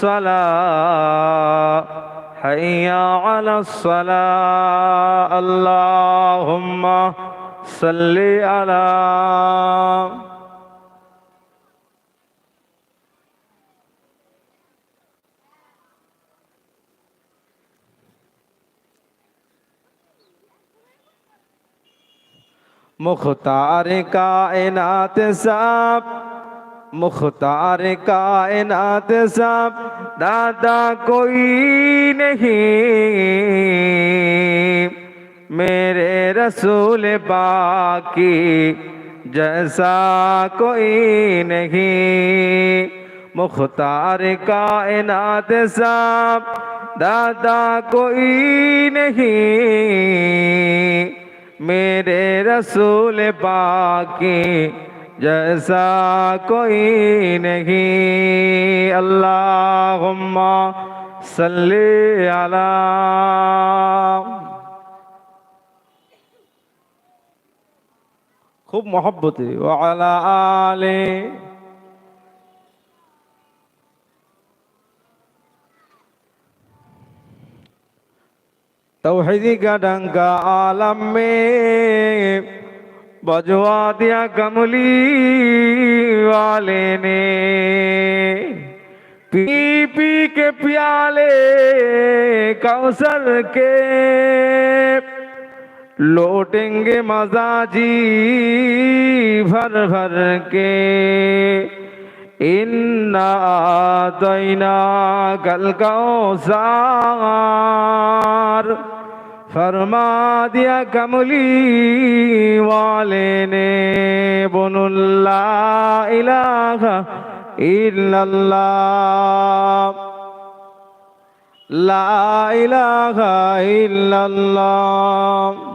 الصلاة. حي على الصلاة. اللهم صل على مختار کائنات صاحب मुख्तार कायनात सब दादा कोई नहीं मेरे रसूल बाकी जैसा कोई नहीं मुख्तार कायनात सब दादा कोई नहीं मेरे रसूल बाकी جیسا کوئی نہیں۔ اللہم صلی علی۔ خوب محبتي وعلى آلي توحيدي قدنك آلمي बजवा दिया कमली वाले ने। पी पी के प्याले कौसर के। लौटेंगे मजाजी भर भर के। इन्ना दैना कल कौसार। फरमा दिया कमली वाले ने बुनुल्ला इलाहा इल्लल्लाह ला इलाहा इल्लल्लाह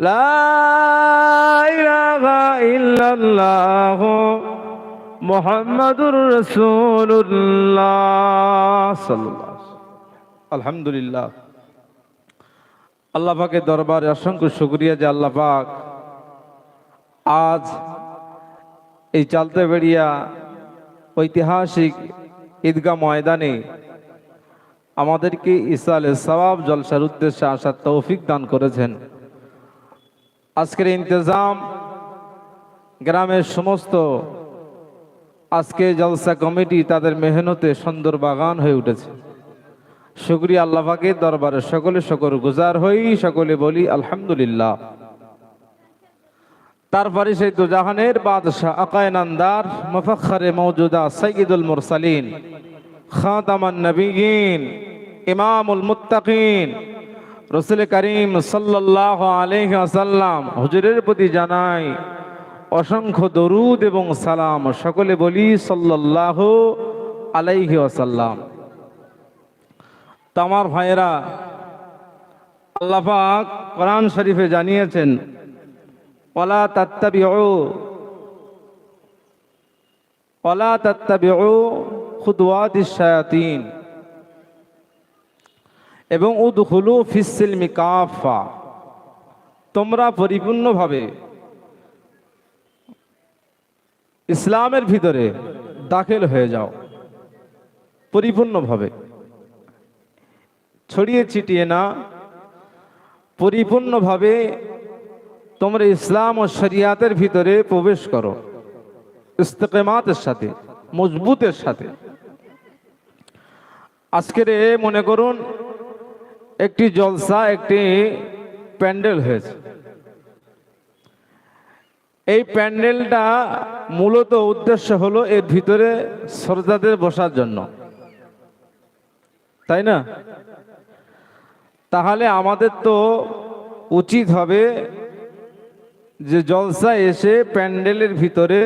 لا إله إلا الله মোহাম্মদুর রসুল্লাহ আলহামদুলিল্লাহ। আল্লাহাকের দরবারে অসংখ্য শুক্রিয়া যে আল্লাহ পাক আজ এই চালতে বেড়িয়া ঐতিহাসিক ঈদগাহ ময়দানে আমাদেরকে ইসালে সবাব জলসার উদ্দেশ্যে আসার তৌফিক দান করেছেন। আজকের ইন্তজাম গ্রামের সমস্ত আজকে জলসা কমিটি তাদের মেহনতে সুন্দর বাগান হয়ে উঠেছে। শুক্রিয়া আল্লাহাকে দরবারে সকলে সকল গুজার হই, সকলে বলি আলহামদুলিল্লাহ। তারপরে সেই দুজাহানের বাদশাহ আকায়নান্দার মুফাক্ষরে মৌজুদা সঈদুল মুরসালিন, খাতামান নবীন ইমামুল মুত্তাকিন, রসুল করিম সাল্লাহ আলহি আসাল্লাম হুজুরের প্রতি জানাই অসংখ্য দরুদ এবং সালাম সকলে বলি সাল্লাহ আলাইহি আসাল্লাম তামার ভাইয়েরা আল্লাপাক কোরআন শরীফে জানিয়েছেন ওলা তাত্তাবিউ ওলা তাত্তাবিউ খুদওয়াতিশ শায়াতিন এবং উদখুলু ফিসিলমি কাফা তোমরা পরিপূর্ণভাবে ইসলামের ভিতরে দাখিল হয়ে যাও। পরিপূর্ণভাবে। ছড়িয়ে ছিটিয়ে না, পরিপূর্ণভাবে তোমরা ইসলাম ও শরিয়াতের ভিতরে প্রবেশ করো। ইস্তেকেমাতের সাথে, মজবুতের সাথে। আজকের মনে করুন, একটি জলসা, একটি প্যান্ডেল হয়েছে। এই প্যান্ডেলটা মূলত উদ্দেশ্য হলো এর ভিতরে শ্রোতাদের বসার জন্য। তাই না? তাহলে আমাদের তো উচিত হবে যে জলসা এসে প্যান্ডেলের ভিতরে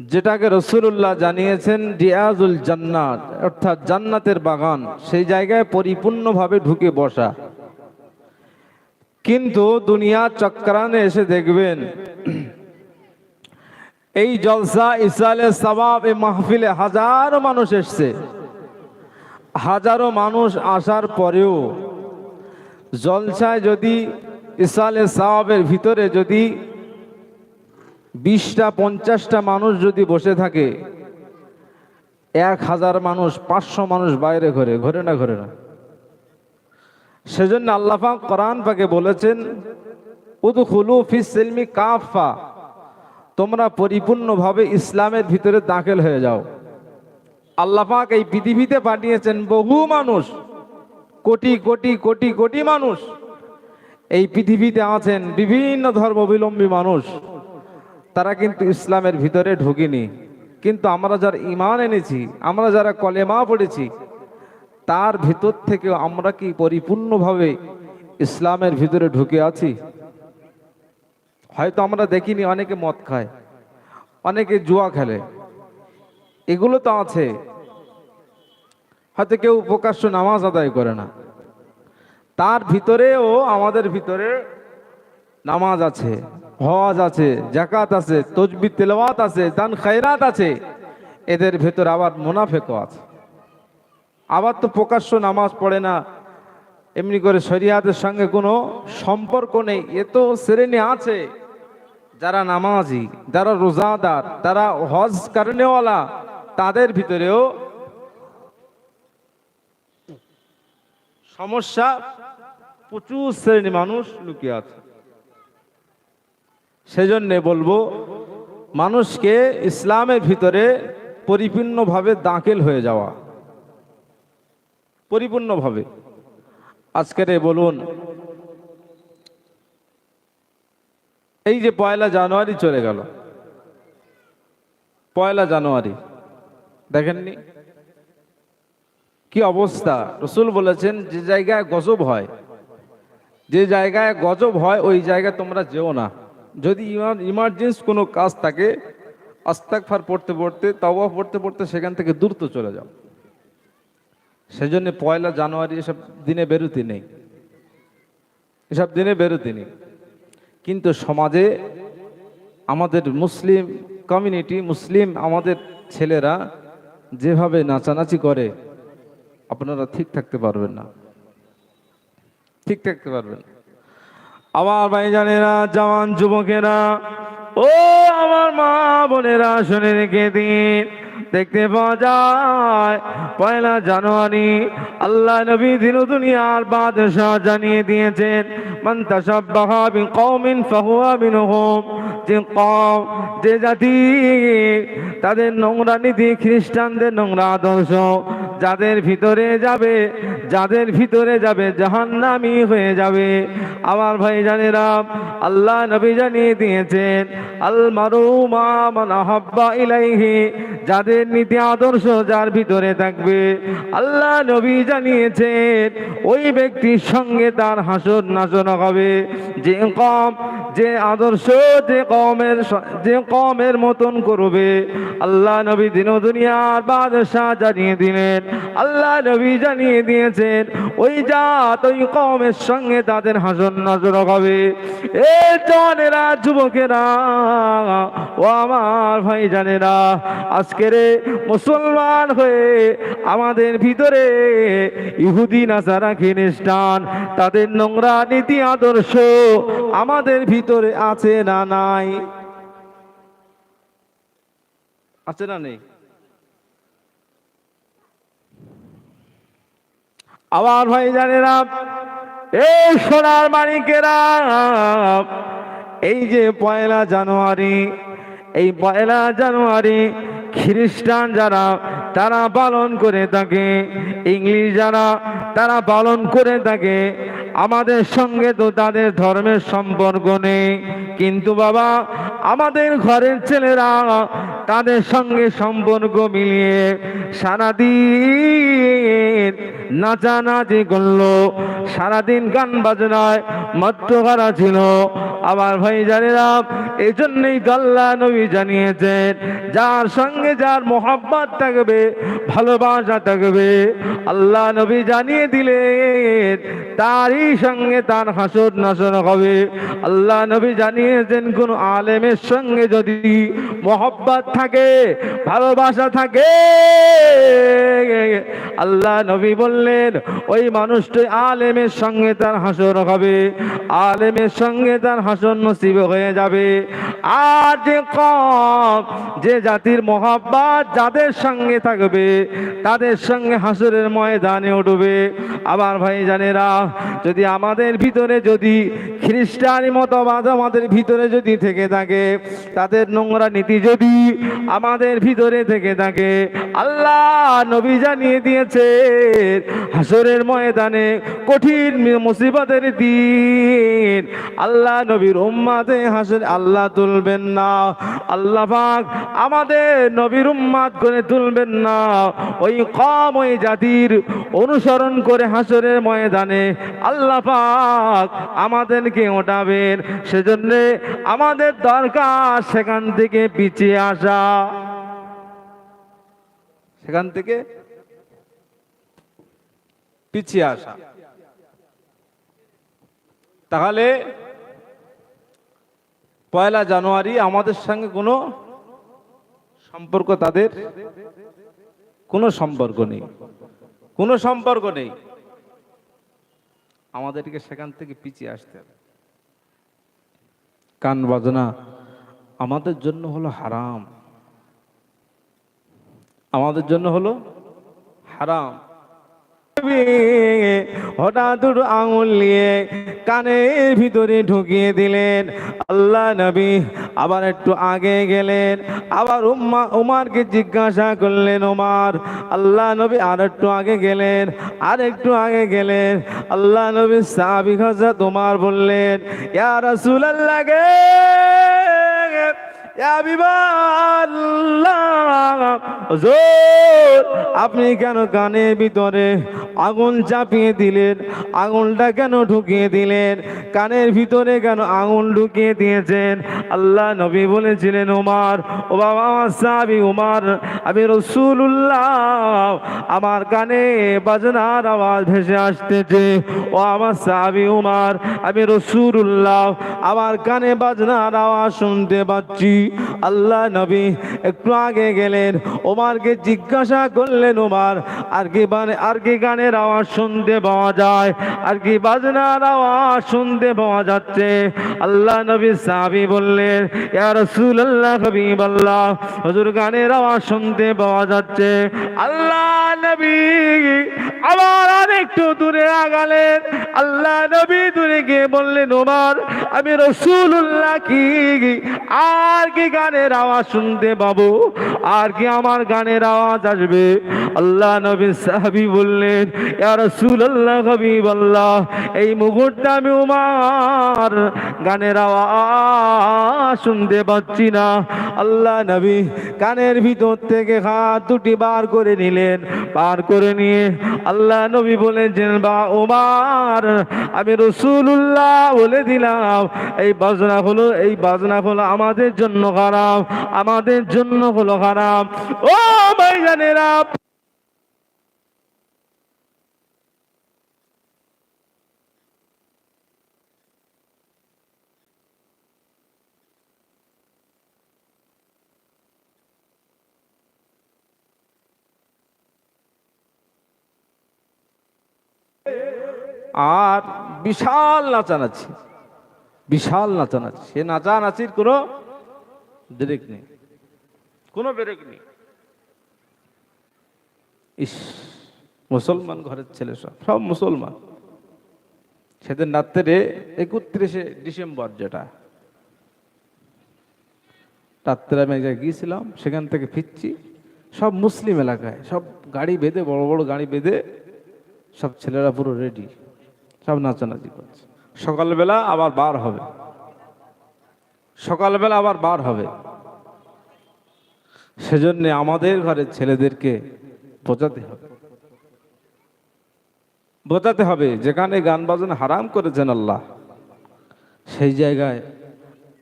যেটাকে রসুল্লাহ জানিয়েছেন, রিয়াজুল জান্নাত অর্থাৎ জান্নাতের বাগান, সেই জায়গায় পরিপূর্ণভাবে ঢুকে বসা। কিন্তু দুনিয়া চক্রানে এসে দেখবেন, এই জলসা ইসালে সবাব এই মাহফিলে হাজারো মানুষ এসছে। হাজারো মানুষ আসার পরেও জলসায় যদি ইসালে সাহাবের ভিতরে যদি বিশটা, পঞ্চাশটা মানুষ যদি বসে থাকে, এক হাজার মানুষ, পাঁচশো মানুষ বাইরে ঘরে ঘরে না ঘরে না। সেজন্য আল্লাফা কোরআন পাকে বলেছেন, উদখুলু ফিস সিলমি কাফা তোমরা পরিপূর্ণভাবে ইসলামের ভিতরে দাখিল হয়ে যাও। আল্লাপাক এই পৃথিবীতে পাঠিয়েছেন বহু মানুষ, কোটি কোটি কোটি কোটি মানুষ। এই পৃথিবীতে আছেন বিভিন্ন ধর্মাবলম্বী মানুষ। তারা কিন্তু ইসলামের ভিতরে ঢুকিনি। কিন্তু আমরা যারা ইমান এনেছি, আমরা যারা কলেমা পড়েছি তার ভিতর থেকে আমরা কি পরিপূর্ণভাবে ইসলামের ভিতরে ঢুকে আছি? হয়তো আমরা দেখিনি, অনেকে মদ খায়, অনেকে জুয়া খেলে। এগুলো তো আছে। হয়তো কেউ প্রকাশ্য নামাজ আদায় করে না। তার ভিতরেও আমাদের ভিতরে নামাজ আছে হজ আছে জাকাত আছে তজবি তেলাওয়াত আছে, দান, খায়রাত আছে। এদের ভেতর আবার মুনাফেকও আছে। আবার তো প্রকাশ্য নামাজ পড়ে না। এমনি করে শরিয়াতের সঙ্গে কোনো সম্পর্ক নেই। এ তো শ্রেণি আছে। যারা নামাজি, যারা রোজাদার, তারা হজ কারণেওয়ালা, তাদের ভিতরেও সমস্যা প্রচুর শ্রেণি মানুষ লুকিয়ে আছে। সেজন্য বলব, মানুষকে ইসলামের ভিতরে পরিপূর্ণভাবে দাখিল হয়ে যাওয়া। পরিপূর্ণভাবে। আজকের বলুন, এই যে পয়লা জানুয়ারি চলে গেল। পয়লা জানুয়ারি, দেখেননি? কি অবস্থা? রসুল বলেছেন, যে জায়গায় গজব হয়, যে জায়গায় গজব হয়, ওই জায়গায় তোমরা যেও না। যদি ইমার্জেন্সি কোনো কাজ থাকে আস্তাকফার পড়তে পড়তে তাওয়া পড়তে পড়তে সেখান থেকে দূরত চলে যাও। সেজন্য পয়লা জানুয়ারি এসব দিনে বেরোতে নেই। এসব দিনে বেরোতে নেই। কিন্তু সমাজে আমাদের মুসলিম কমিউনিটি, মুসলিম আমাদের ছেলেরা যেভাবে নাচানাচি করে, আপনারা ঠিক থাকতে পারবেন না। ঠিক থাকতে পারবেন আমার ভাইজানেরা, জওয়ান যুবকেরা, ও আমার মা বোনেরা, শুনে রেখে দিন। দেখতে পাওয়া যায়। পয়লা জানুয়ারি আল্লাহ নবী দিন দুনিয়ার বাদশাহ জানিয়ে দিয়েছেন যে কম যে জাতি, তাদের নোংরা নীতি খ্রিস্টানদের নোংরা আদর্শ যাদের ভিতরে যাবে, যাদের ভিতরে যাবে জাহান্নামি হয়ে যাবে। আমার ভাই জানেরা আল্লাহ নবী জানিয়ে দিয়েছেন আল মান ইলাইহি, যাদের নীতি আদর্শ যার ভিতরে থাকবে। আল্লাহ নবী জানিয়েছেন, ওই ব্যক্তির সঙ্গে তার হাসর নাচন হবে। যে কম যে আদর্শ যে কমের যে কমের মতন করবে। আল্লাহ নবী দিন দুনিয়ার বাদশাহ জানিয়ে দিলেন। আল্লাহ নবী জানিয়ে দিয়েছেন, ওই জাত ওই কমের সঙ্গে তাদের হাসন নজর হবে। এ জনেরা, যুবকেরা, ও আমার ভাই জানেরা আজকের মুসলমান হয়ে আমাদের ভিতরে ইহুদি, নাসারা, খ্রিস্টান, তাদের নোংরা নীতি, আদর্শ আমাদের ভিতরে আছে না নাই? আছে না নেই? আবার ভাই জানেরা এই সোনার মানিকেরা, এই যে পয়লা জানুয়ারি, এই পয়লা জানুয়ারি খ্রিস্টান যারা, তারা পালন করে থাকে, ইংলিশ যারা, তারা পালন করে থাকে আমাদের সঙ্গে তো তাদের ধর্মের সম্পর্ক নেই। কিন্তু বাবা আমাদের ঘরের ছেলেরা তাদের সঙ্গে সম্পর্ক মিলিয়ে সারাদিন নাচানাচি করল। সারাদিন গান বাজনায় মত্ত করা ছিল। আমার ভাই জানেরা এই জন্যই গল্লা নবী জানিয়েছেন, যার সঙ্গে যার মোহাব্বত থাকবে, ভালোবাসা থাকবে, আল্লাহ নবী জানিয়ে দিলেন, তারই সঙ্গে তার হাসর নাসর হবে। আল্লাহ নবী জানিয়েছেন, কোন আলেমের সঙ্গে যদি মোহব্বত থাকে, ভালোবাসা থাকে। আল্লাহ নবী বললেন, ওই মানুষটি আলেমের সঙ্গে তার হাসর হবে, আলেমের সঙ্গে তার হাসন নসিব হয়ে যাবে। আর যে কম, যে জাতির মহাব্বাত যাদের সঙ্গে থাকবে, তাদের সঙ্গে হাসরের ময়দানে উঠবে। আবার ভাই জানেরা যদি আমাদের ভিতরে যদি খ্রিস্টানি মতবাদ আমাদের ভিতরে যদি থেকে থাকে, তাদের নোংরা নীতি যদি আমাদের ভিতরে থেকে থাকে আল্লাহ নবী জানিয়ে দিয়েছে হাসরের ময়দানে কঠিন মুসিবতের দিন। আল্লাহ নবীর উম্মাতে হাসর আল্লাহ তুলবেন না। আল্লাহ আমাদের নবীর উম্মাদ করে তুলবেন না। ওই কম, ওই জাতির অনুসরণ করে হাসরের ময়দানে আল্লাহ আমাদেরকে ওঠাবেন। সেজন্য আমাদের দরকার সেখান থেকে পিছিয়ে আসা। সেখান থেকে পিছিয়ে আসা। তাহলে পয়লা জানুয়ারি আমাদের সঙ্গে কোনো সম্পর্ক, তাদের কোনো সম্পর্ক নেই। কোনো সম্পর্ক নেই। আমাদেরকে সেখান থেকে পিছিয়ে আসতে হবে। কান বাজনা আমাদের জন্য হলো হারাম। আমাদের জন্য হলো হারাম। হঠাৎ আঙুল নিয়ে কানের ভিতরে ঢুকিয়ে দিলেন। আল্লাহ নবী আবার একটু আগে গেলেন। আবার উম্মা উমারকে জিজ্ঞাসা করলেন, উমার, আল্লাহ নবী আর একটু আগে গেলেন, আর একটু আগে গেলেন। আল্লাহ নবী সাহাবি খাজা তোমার বললেন, ইয়া রাসূলুল্লাহ গে! আপনি কেন কানের ভিতরে আগুন চাপিয়ে দিলেন? আগুনটা কেন ঢুকিয়ে দিলেন? কানের ভিতরে কেন আগুন ঢুকিয়ে দিয়েছেন? আল্লাহ নবী বলেছিলেন, উমার, ও বাবা, আমার সাহাবি উমার, আমি রসুল্লাহ আমার কানে বাজনার আওয়াজ ভেসে আসতেছে। ও আমার সাহাবি উমার, আমি রসুল্লাহ আমার কানে বাজনার আওয়াজ শুনতে পাচ্ছি। আল্লাহ নবী একটু আগে গেলেন, ওমারকে জিজ্ঞাসা করলেন, ওমার, আর কি মানে আর কি গানের আওয়াজ শুনতে পাওয়া যায়? আর কি বাজনার আওয়াজ শুনতে পাওয়া যাচ্ছে? আল্লাহ নবী সাহাবি বললেন, ইয়া রাসূলুল্লাহ হাবিবাল্লাহ, হুজুর গানের আওয়াজ শুনতে পাওয়া যাচ্ছে। আল্লাহ নবী আবার আর একটু দূরে আগালেন। আল্লাহ নবী দূরে গিয়ে বললেন, ওমার, আমি রসুল্লাহ কি? আর কি গানের আওয়াজ শুনতে পাবো? আর কি আমার গানের আওয়াজ আসবে? আল্লাহ নবী সাহাবি বললেন, ইয়া রাসূলুল্লাহ, হাবিবাল্লাহ, এই মুহূর্তে আমি উমার গানের আওয়াজ শুনতে পাচ্ছি না। আল্লাহ নবী কানের ভিতর থেকে হাত দুটি বার করে নিলেন, বার করে নিয়ে আল্লাহ নবী বলেছেন বা উমার, আমি রসুল্লাহ বলে দিলাম, এই বাজনা হলো, এই বাজনা হলো আমাদের জন্য খারাপ আমাদের জন্য হলো খারাপ ও ভাইজানেরা আর বিশাল নাচানাচি বিশাল নাচানাচি। সে নাচানাচির কোনো ব্রেক নেই। কোনো ব্রেক নেই। ইস মুসলমান ঘরের ছেলে সব সব মুসলমান। সেদিন রাত্রে একত্রিশে ডিসেম্বর যেটা রাত্রে আমি এক জায়গায় গিয়েছিলাম সেখান থেকে ফিরছি। সব মুসলিম এলাকায় সব গাড়ি বেঁধে বড় বড় গাড়ি বেঁধে সব ছেলেরা পুরো রেডি সব নাচানাচি করছে। সকালবেলা আবার বার হবে। সকালবেলা আবার বার হবে। সেজন্য আমাদের ঘরের ছেলেদেরকে বোঝাতে হবে। বোঝাতে হবে, যেখানে গান বাজনা হারাম করেছেন আল্লাহ, সেই জায়গায়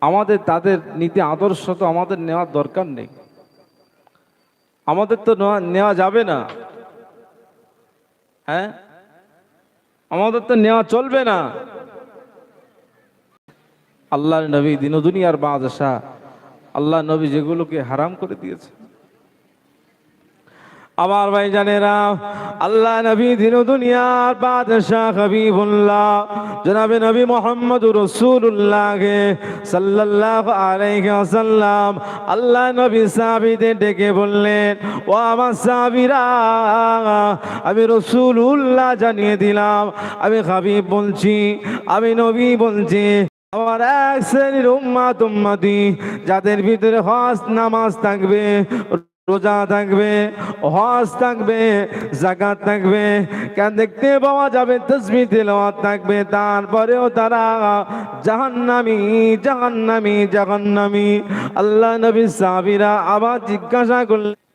আমাদের তাদের নীতি আদর্শ তো আমাদের নেওয়ার দরকার নেই। আমাদের তো নেওয়া যাবে না। হ্যাঁ? আমাদের তো নেওয়া চলবে না। আল্লাহর নবী দিন দুনিয়ার বাদশাহ আল্লাহ নবী যেগুলোকে হারাম করে দিয়েছে। আমার ভাই জানেরা, আল্লাহ নবী দিন দুনিয়ার বাদশাহ হাবিবুল্লাহ, জনাবে নবী মোহাম্মদ রসুল্লাহকে সাল্লাল্লাহু আলাইহি ওয়াসাল্লাম আল্লাহ নবী সাহাবীদের ডেকে বললেন, ও আমার সাহাবীরা, আমি রসুল্লাহ জানিয়ে দিলাম, আমি হাবিব বলছি, আমি নবী বলছি আমার এক শ্রেণির উম্মাত উম্মাতি, যাদের ভিতরে হজ নামাজ থাকবে, রোজা থাকবে, হজ থাকবে জাকাত থাকবে কেন দেখতে পাওয়া যাবে তসবি তেলাওয়াত থাকবে, তারপরেও তারা জাহান্নামি জাহান্নামি জাহান্নামি। আল্লাহ নবী সাহাবীরা আবার জিজ্ঞাসা করলেন